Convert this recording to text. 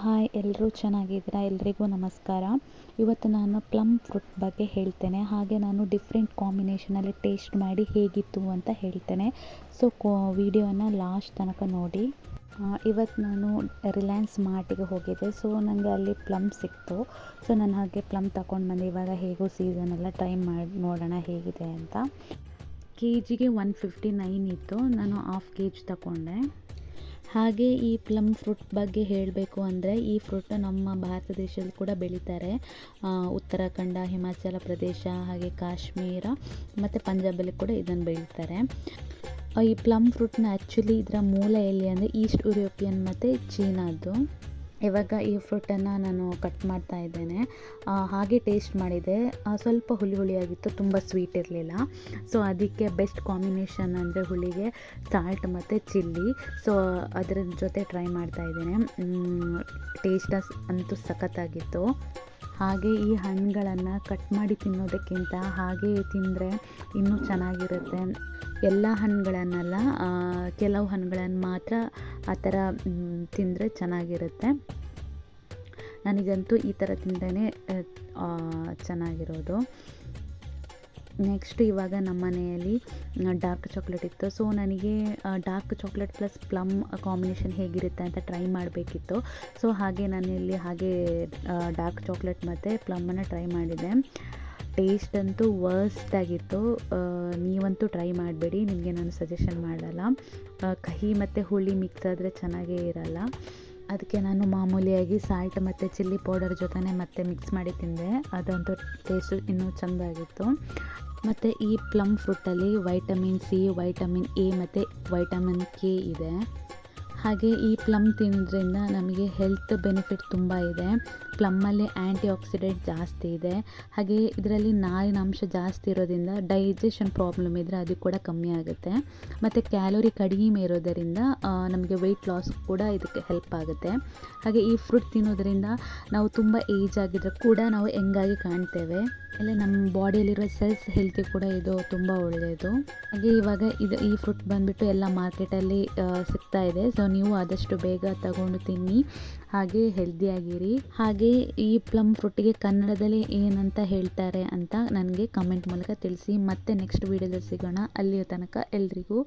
Hi ಎಲ್ಲರೂ ಚೆನ್ನಾಗಿದ್ದೀರಾ? ಎಲ್ರಿಗೂ ನಮಸ್ಕಾರ. ಇವತ್ತು ನಾನು ಪ್ಲಮ್ ಫ್ರೂಟ್ ಬಗ್ಗೆ ಹೇಳ್ತೇನೆ. ಹಾಗೆ ನಾನು ಡಿಫ್ರೆಂಟ್ ಕಾಂಬಿನೇಷನಲ್ಲಿ ಟೇಸ್ಟ್ ಮಾಡಿ ಹೇಗಿತ್ತು ಅಂತ ಹೇಳ್ತೇನೆ. ಸೊ, ಕೋ, ವಿಡಿಯೋನ ಲಾಸ್ಟ್ ತನಕ ನೋಡಿ. ಇವತ್ತು ನಾನು ರಿಲಯನ್ಸ್ ಮಾರ್ಟಿಗೆ ಹೋಗಿದ್ದೆ. ಸೊ ನನಗೆ ಅಲ್ಲಿ ಪ್ಲಮ್ ಸಿಕ್ತು. ಸೊ, ನಾನು ಹಾಗೆ ಪ್ಲಮ್ ತಗೊಂಡು ಬಂದೆ. ಇವಾಗ ಹೇಗೋ ಸೀಸನ್ ಎಲ್ಲ ಟ್ರೈ ಮಾಡಿ ನೋಡೋಣ ಹೇಗಿದೆ ಅಂತ. ಕೆ ಜಿಗೆ ಒನ್ ಫಿಫ್ಟಿ ನೈನ್ ಇತ್ತು. ನಾನು ಹಾಫ್ ಕೆ ಜಿ ತಗೊಂಡೆ. ಹಾಗೆ ಈ ಪ್ಲಮ್ ಫ್ರೂಟ್ ಬಗ್ಗೆ ಹೇಳಬೇಕು ಅಂದರೆ ಈ ಫ್ರೂಟ್ ನಮ್ಮ ಭಾರತ ದೇಶದಲ್ಲಿ ಕೂಡ ಬೆಳೀತಾರೆ. ಉತ್ತರಾಖಂಡ, ಹಿಮಾಚಲ ಪ್ರದೇಶ, ಹಾಗೆ ಕಾಶ್ಮೀರ, ಮತ್ತು ಪಂಜಾಬಲ್ಲಿ ಕೂಡ ಇದನ್ನು ಬೆಳೀತಾರೆ. ಈ ಪ್ಲಮ್ ಫ್ರೂಟ್ನ ಆ್ಯಕ್ಚುಲಿ ಇದರ ಮೂಲ ಎಲ್ಲಿ ಅಂದರೆ ಈಸ್ಟ್ ಯುರೋಪಿಯನ್ ಮತ್ತು ಚೀನಾದ್ದು. ಇವಾಗ ಈ ಫ್ರೂಟನ್ನು ನಾನು ಕಟ್ ಮಾಡ್ತಾ ಇದ್ದೇನೆ. ಹಾಗೆ ಟೇಸ್ಟ್ ಮಾಡಿದೆ. ಸ್ವಲ್ಪ ಹುಳಿ ಹುಳಿಯಾಗಿತ್ತು, ತುಂಬ ಸ್ವೀಟ್ ಇರಲಿಲ್ಲ. ಸೊ ಅದಕ್ಕೆ ಬೆಸ್ಟ್ ಕಾಂಬಿನೇಷನ್ ಅಂದರೆ ಹುಳಿಗೆ ಸಾಲ್ಟ್ ಮತ್ತು ಚಿಲ್ಲಿ. ಸೊ ಅದರ ಜೊತೆ ಟ್ರೈ ಮಾಡ್ತಾ ಇದ್ದೇನೆ. ಟೇಸ್ಟ್ ಅಂತೂ ಸಖತ್ತಾಗಿತ್ತು. ಹಾಗೆ ಈ ಹಣ್ಣುಗಳನ್ನು ಕಟ್ ಮಾಡಿ ತಿನ್ನೋದಕ್ಕಿಂತ ಹಾಗೆ ತಿಂದರೆ ಇನ್ನೂ ಚೆನ್ನಾಗಿರುತ್ತೆ. ಎಲ್ಲ ಹಣ್ಣುಗಳನ್ನೆಲ್ಲ ಕೆಲವು ಹಣ್ಣುಗಳನ್ನು ಮಾತ್ರ ಆ ಥರ ತಿಂದರೆ ಚೆನ್ನಾಗಿರುತ್ತೆ. ನನಗಂತೂ ಈ ಥರ ತಿಂದೇ ಚೆನ್ನಾಗಿರೋದು. ನೆಕ್ಸ್ಟ್ ಇವಾಗ ನಮ್ಮ ಮನೆಯಲ್ಲಿ ಡಾರ್ಕ್ ಚಾಕ್ಲೇಟ್ ಇತ್ತು. ಸೊ ನನಗೆ dark chocolate plus plum combination ಹೇಗಿರುತ್ತೆ ಅಂತ ಟ್ರೈ ಮಾಡಬೇಕಿತ್ತು. ಸೊ ಹಾಗೆ ನಾನಿಲ್ಲಿ ಹಾಗೆ ಡಾರ್ಕ್ ಚಾಕ್ಲೇಟ್ ಮತ್ತು ಪ್ಲಮ್ಮನ್ನು ಟ್ರೈ ಮಾಡಿದೆ. ಟೇಸ್ಟ್ ಅಂತೂ ವರ್ಸ್ಟ್ ಆಗಿತ್ತು. ನೀವಂತೂ ಟ್ರೈ ಮಾಡಬೇಡಿ. ನಿಮಗೆ ನಾನು ಸಜೆಷನ್ ಮಾಡಲ್ಲ. ಕಹಿ ಮತ್ತು ಹುಳಿ ಮಿಕ್ಸ್ ಆದರೆ ಚೆನ್ನಾಗೇ ಇರಲ್ಲ. ಅದಕ್ಕೆ ನಾನು ಮಾಮೂಲಿಯಾಗಿ ಸಾಲ್ಟ್ ಮತ್ತು ಚಿಲ್ಲಿ ಪೌಡರ್ ಜೊತೆ ಮತ್ತೆ ಮಿಕ್ಸ್ ಮಾಡಿ ತಿಂದೆ. ಅದಂತೂ ಟೇಸ್ಟು ಇನ್ನೂ ಚೆಂದಾಗಿತ್ತು ಮತ್ತು ಈ ಪ್ಲಮ್ ಫ್ರೂಟಲ್ಲಿ ವೈಟಮಿನ್ ಸಿ ವೈಟಮಿನ್ ಎ ಮತ್ತು ವೈಟಮಿನ್ ಕೆ ಇದೆ. ಹಾಗೆ ಈ ಪ್ಲಮ್ ತಿನ್ನೋದ್ರಿಂದ ನಮಗೆ ಹೆಲ್ತ್ ಬೆನಿಫಿಟ್ ತುಂಬ ಇದೆ. ಪ್ಲಮ್ಮಲ್ಲಿ ಆ್ಯಂಟಿ ಆಕ್ಸಿಡೆಂಟ್ ಜಾಸ್ತಿ ಇದೆ. ಹಾಗೆ ಇದರಲ್ಲಿ ನಾರಿನ ಅಂಶ ಜಾಸ್ತಿ ಇರೋದ್ರಿಂದ ಡೈಜೆಷನ್ ಪ್ರಾಬ್ಲಮ್ ಇದ್ದರೆ ಅದು ಕೂಡ ಕಮ್ಮಿ ಆಗುತ್ತೆ. ಮತ್ತು ಕ್ಯಾಲೋರಿ ಕಡಿಮೆ ಇರೋದರಿಂದ ನಮಗೆ ವೆಯ್ಟ್ ಲಾಸ್ ಕೂಡ ಇದಕ್ಕೆ ಹೆಲ್ಪ್ ಆಗುತ್ತೆ. ಹಾಗೆ ಈ ಫ್ರೂಟ್ ತಿನ್ನೋದ್ರಿಂದ ನಾವು ತುಂಬ ಏಜ್ ಆಗಿದ್ರೆ ಕೂಡ ನಾವು ಹೆಂಗಾಗಿ ಕಾಣ್ತೇವೆ. ಆಮೇಲೆ ನಮ್ಮ ಬಾಡಿಯಲ್ಲಿರೋ ಸೆಲ್ಸ್ ಹೆಲ್ತಿ ಕೂಡ ಇದು ತುಂಬ ಒಳ್ಳೆಯದು. ಹಾಗೆ ಇವಾಗ ಇದು ಈ ಫ್ರೂಟ್ ಬಂದುಬಿಟ್ಟು ಎಲ್ಲ ಮಾರ್ಕೆಟಲ್ಲಿ ಸಿಗ್ತಾ ಇದೆ. ಸೊ ನೀವು ಆದಷ್ಟು ಬೇಗ ತಗೊಂಡು ತಿನ್ನಿ. ಹಾಗೆ ಹೆಲ್ದಿಯಾಗಿರಿ. ಹಾಗೆ ಈ ಪ್ಲಮ್ ಫ್ರೂಟಿಗೆ ಕನ್ನಡದಲ್ಲಿ ಏನಂತ ಹೇಳ್ತಾರೆ ಅಂತ ನನಗೆ ಕಮೆಂಟ್ ಮೂಲಕ ತಿಳಿಸಿ. ಮತ್ತೆ ನೆಕ್ಸ್ಟ್ ವೀಡಿಯೋದಲ್ಲಿ ಸಿಗೋಣ. ಅಲ್ಲಿಯ ತನಕ ಎಲ್ರಿಗೂ